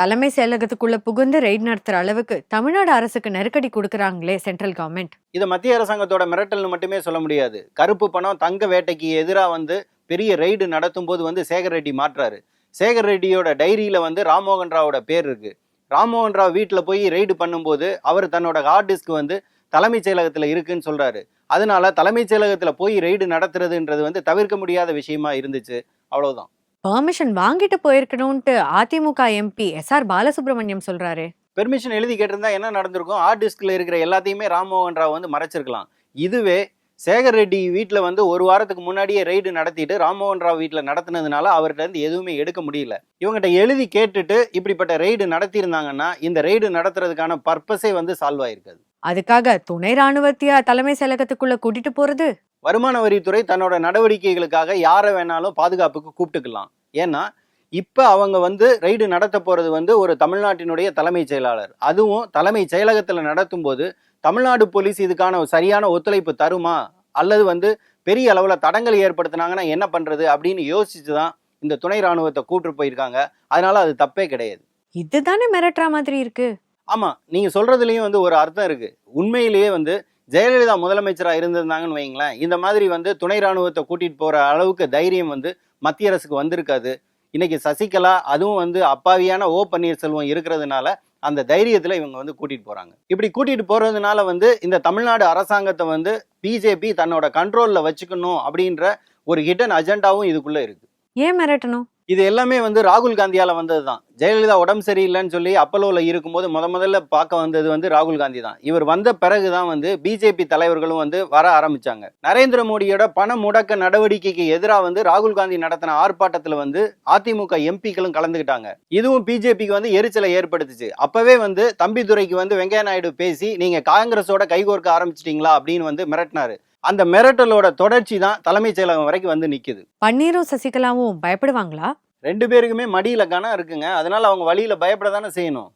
தலைமை செயலகத்துக்குள்ள புகுந்து ரெய்ட் நடத்துற அளவுக்கு தமிழ்நாடு அரசுக்கு நெருக்கடி கொடுக்கறாங்களே சென்ட்ரல் கவர்மெண்ட். இதை மத்திய அரசாங்கத்தோட மிரட்டல்னு மட்டுமே சொல்ல முடியாது. கருப்பு பணம் தங்க வேட்டைக்கு எதிராக வந்து பெரிய ரெய்டு நடத்தும் போது வந்து சேகர் ரெட்டி மாற்றாரு. சேகர் ரெட்டியோட டைரியில வந்து ராம்மோகன் ராவோட பேர் இருக்கு. ராம்மோகன் ராவ் வீட்டில் போய் ரெய்டு பண்ணும்போது அவர் தன்னோட ஹார்ட் டிஸ்க் வந்து தலைமைச் செயலகத்தில் இருக்குன்னு சொல்கிறாரு அதனால தலைமைச் செயலகத்தில் போய் ரெய்டு நடத்துறதுன்றது வந்து தவிர்க்க முடியாத விஷயமா இருந்துச்சு. அவ்வளோதான் பெர்மிஷன் வாங்கிட்டு போயிருக்கணும்ட்டு AIADMK MP S R Balasubramaniam சொல்றாரு. பெர்மிஷன் எழுதி கேட்டிருந்தா என்ன நடந்திருக்கும்? ஹார்ட் டிஸ்க்ல இருக்கிற எல்லாத்தையுமே ராம்மோகன் ராவ் வந்து மறைச்சிருக்கலாம். இதுவே சேகர் ரெட்டி வீட்டில் வந்து ஒரு வாரத்துக்கு முன்னாடியே ரெய்டு நடத்திட்டு ராம்மோகன் ராவ் வீட்டில் நடத்தினதுனால அவர்கிட்ட இருந்து எதுவுமே எடுக்க முடியல. இவங்ககிட்ட எழுதி கேட்டுட்டு இப்படிப்பட்ட ரெய்டு நடத்தியிருந்தாங்கன்னா இந்த ரெய்டு நடத்துறதுக்கான பர்பஸே வந்து சால்வ் ஆயிருக்காது. அதுக்காக துணை ராணுவத்தையா தலைமை செயலகத்துக்குள்ள கூட்டிட்டு போறது? வருமான வரித்துறை தன்னோட நடவடிக்கைகளுக்காக யாரை வேணாலும் பாதுகாப்புக்கு கூப்பிட்டுக்கலாம். ஏன்னா இப்போ அவங்க வந்து ரெய்டு நடத்த போறது வந்து ஒரு தமிழ்நாட்டினுடைய தலைமைச் செயலாளர். அதுவும் தலைமை செயலகத்தில் நடத்தும் போது தமிழ்நாடு போலீஸ் இதுக்கான ஒரு சரியான ஒத்துழைப்பு தருமா? அல்லது வந்து பெரிய அளவில் தடங்கள் ஏற்படுத்தினாங்கன்னா என்ன பண்றது அப்படின்னு யோசிச்சு தான் இந்த துணை ராணுவத்தை கூப்பிட்டு போயிருக்காங்க. அதனால அது தப்பே கிடையாது. இதுதானே மிரட்டுற மாதிரி இருக்கு? ஆமா நீங்க சொல்றதுலயும் வந்து ஒரு அர்த்தம் இருக்கு. உண்மையிலேயே வந்து ஜெயலலிதா முதலமைச்சரா இருந்திருந்தாங்கன்னு வைங்களேன் இந்த மாதிரி வந்து துணை ராணுவத்தை கூட்டிட்டு போற அளவுக்கு தைரியம் வந்து மத்திய அரசுக்கு வந்திருக்காது. இன்னைக்கு சசிகலா அதுவும் வந்து அப்பாவியான ஓ பன்னீர்செல்வம் இருக்கிறதுனால அந்த தைரியத்துல இவங்க வந்து கூட்டிட்டு போறாங்க. இப்படி கூட்டிட்டு போறதுனால வந்து இந்த தமிழ்நாடு அரசாங்கத்தை வந்து பிஜேபி தன்னோட கண்ட்ரோல்ல வச்சுக்கணும் அப்படின்ற ஒரு ஹிடன் அஜெண்டாவும் இதுக்குள்ள இருக்கு. ஏன் மிரட்டணும்? இது எல்லாமே வந்து ராகுல் காந்தியால வந்தது தான் ஜெயலலிதா உடம்பு சரியில்லைன்னு சொல்லி அப்பலோல இருக்கும்போது முத முதல்ல பார்க்க வந்தது வந்து ராகுல் காந்தி தான். இவர் வந்த பிறகு தான் வந்து பிஜேபி தலைவர்களும் வந்து வர ஆரம்பிச்சாங்க. நரேந்திர மோடியோட பண முடக்க நடவடிக்கைக்கு எதிராக வந்து ராகுல் காந்தி நடத்தின ஆர்ப்பாட்டத்துல வந்து அதிமுக எம்பிக்களும் கலந்துக்கிட்டாங்க. இதுவும் பிஜேபிக்கு வந்து எரிச்சலை ஏற்படுத்துச்சு. அப்பவே வந்து தம்பிதுரைக்கு வந்து வெங்கையா நாயுடு பேசி நீங்க காங்கிரஸோட கைகோர்க்க ஆரம்பிச்சிட்டீங்களா? அப்படின்னு வந்து மிரட்டினாரு. அந்த மிரட்டலோட தொடர்ச்சி தான் தலைமைச் செயலகம் வரைக்கும் வந்து நிக்குது. பன்னீரும் சசிகலாவும் பயப்படுவாங்களா? ரெண்டு பேருக்குமே மடியில் கனம் இருக்குங்க. அதனால அவங்க வழியில் பயப்பட தானே செய்யணும்.